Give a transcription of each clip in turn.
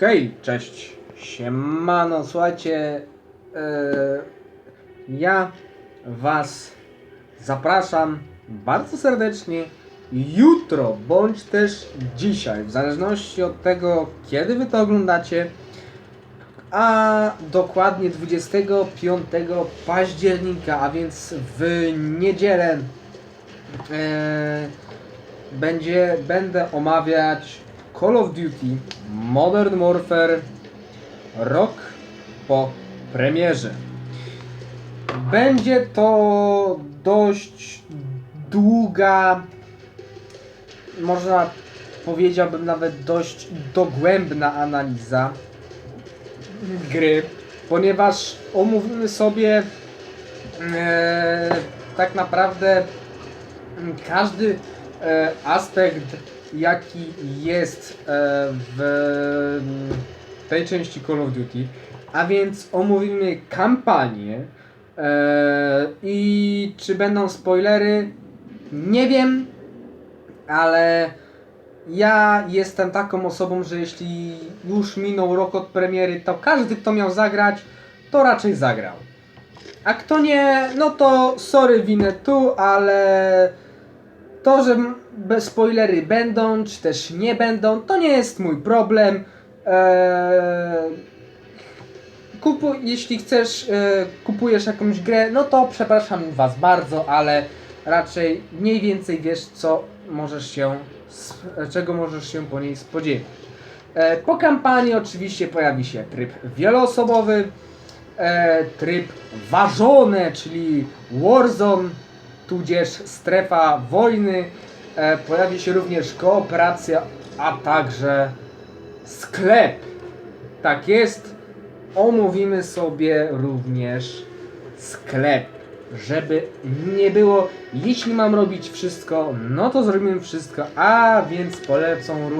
Hej, cześć, siemano, słuchajcie, e, ja was zapraszam bardzo serdecznie jutro, bądź też dzisiaj, w zależności od tego, kiedy wy to oglądacie, a dokładnie 25 października, a więc w niedzielę e, będzie, będę omawiać Call of Duty Modern Warfare rok po premierze. Będzie to dość długa, można powiedziałbym nawet dość dogłębna analiza gry, ponieważ omówimy sobie e, tak naprawdę każdy e, aspekt, jaki jest e, w tej części Call of Duty, a więc omówimy kampanię e, i czy będą spoilery, nie wiem, ale ja jestem taką osobą, że jeśli już minął rok od premiery, to każdy, kto miał zagrać, to raczej zagrał. A kto nie, no to sorry, winę tu, ale to, że spoilery będą, czy też nie będą, to nie jest mój problem. Eee, kupu, jeśli chcesz, e, kupujesz jakąś grę, no to przepraszam was bardzo, ale raczej mniej więcej wiesz, co możesz się, czego możesz się po niej spodziewać. E, po kampanii oczywiście pojawi się tryb wieloosobowy, e, tryb ważone, czyli Warzone, tudzież strefa wojny. E, pojawi się również kooperacja, a także sklep. Tak jest. Omówimy sobie również sklep, żeby nie było, jeśli mam robić wszystko, no to zrobimy wszystko, a więc polecą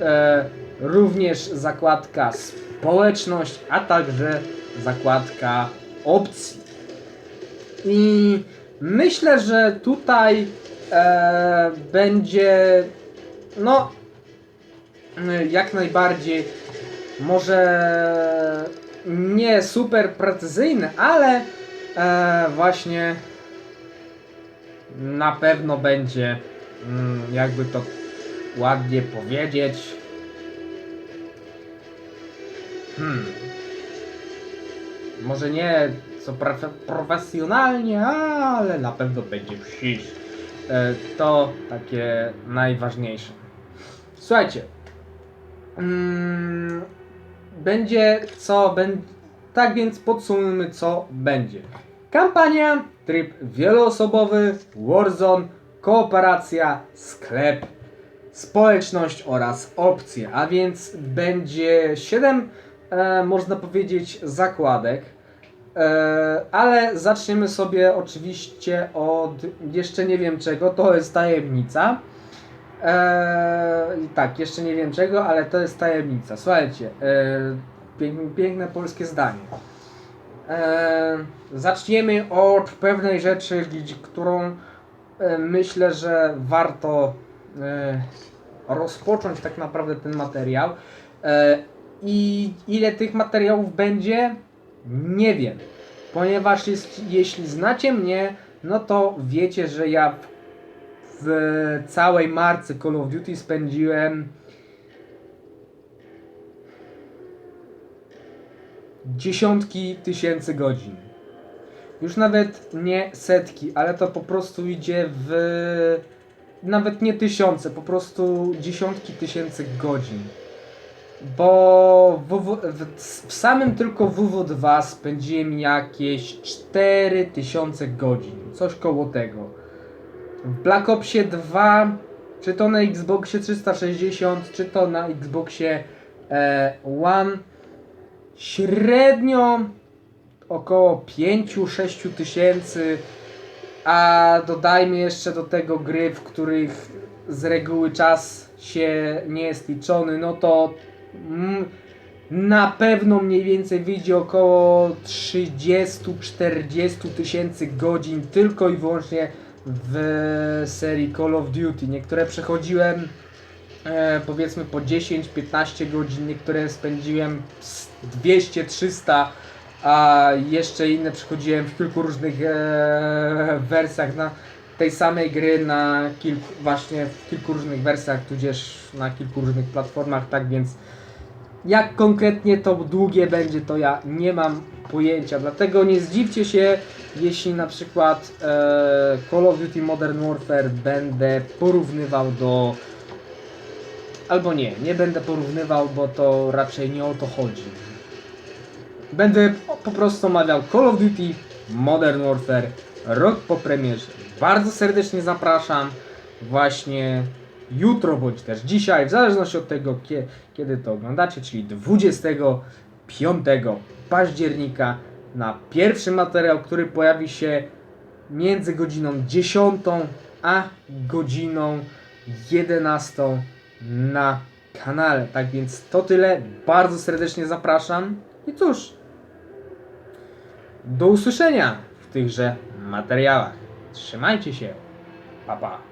e, również zakładka społeczność, a także zakładka opcji. I myślę, że tutaj e, będzie no jak najbardziej może nie super precyzyjne, ale e, właśnie na pewno będzie mm, jakby to ładnie powiedzieć. Hmm. Może nie co profe- profesjonalnie, ale na pewno będzie wsiś. E, to takie najważniejsze. Słuchajcie. Mm, będzie co będzie. Tak więc podsumujmy co będzie. Kampania, tryb wieloosobowy, Warzone, kooperacja, sklep, społeczność oraz opcje. A więc będzie 7, e, można powiedzieć, zakładek. E, ale zaczniemy sobie oczywiście od jeszcze nie wiem czego, to jest tajemnica. E, i tak, jeszcze nie wiem czego, ale to jest tajemnica. Słuchajcie, e, pięk, piękne polskie zdanie. E, zaczniemy od pewnej rzeczy, którą e, myślę, że warto e, rozpocząć tak naprawdę ten materiał. I ile tych materiałów będzie? Nie wiem. Ponieważ jest, jeśli znacie mnie, no to wiecie, że ja w, w całej marce Call of Duty spędziłem dziesiątki tysięcy godzin. Już nawet nie setki, ale to po prostu idzie w nawet nie tysiące, po prostu dziesiątki tysięcy godzin. Bo WW, w, w samym tylko WW2 spędziłem jakieś 4000 godzin, coś koło tego. W Black Opsie 2, czy to na Xboxie 360, czy to na Xboxie e, One, średnio około 5-6 tysięcy, a dodajmy jeszcze do tego gry, w których z reguły czas się nie jest liczony, no to na pewno mniej więcej wyjdzie około 30-40 tysięcy godzin tylko i wyłącznie w serii Call of Duty. Niektóre przechodziłem e, powiedzmy po 10-15 godzin, niektóre spędziłem z 200-300, a jeszcze inne przechodziłem w kilku różnych e, wersjach na tej samej gry na kilku, właśnie w kilku różnych wersjach, tudzież na kilku różnych platformach, tak więc jak konkretnie to długie będzie, to ja nie mam pojęcia. Dlatego nie zdziwcie się, jeśli na przykład e, Call of Duty Modern Warfare będę porównywał do. Albo nie, nie będę porównywał, bo to raczej nie o to chodzi. Będę po prostu omawiał Call of Duty Modern Warfare rok po premierze. Bardzo serdecznie zapraszam właśnie jutro bądź też dzisiaj, w zależności od tego, kie, kiedy to oglądacie, czyli 25 października na pierwszy materiał, który pojawi się między godziną 10 a godziną 11 na kanale. Tak więc to tyle. Bardzo serdecznie zapraszam. I cóż, do usłyszenia w tychże materiałach. Trzymajcie się. Pa pa.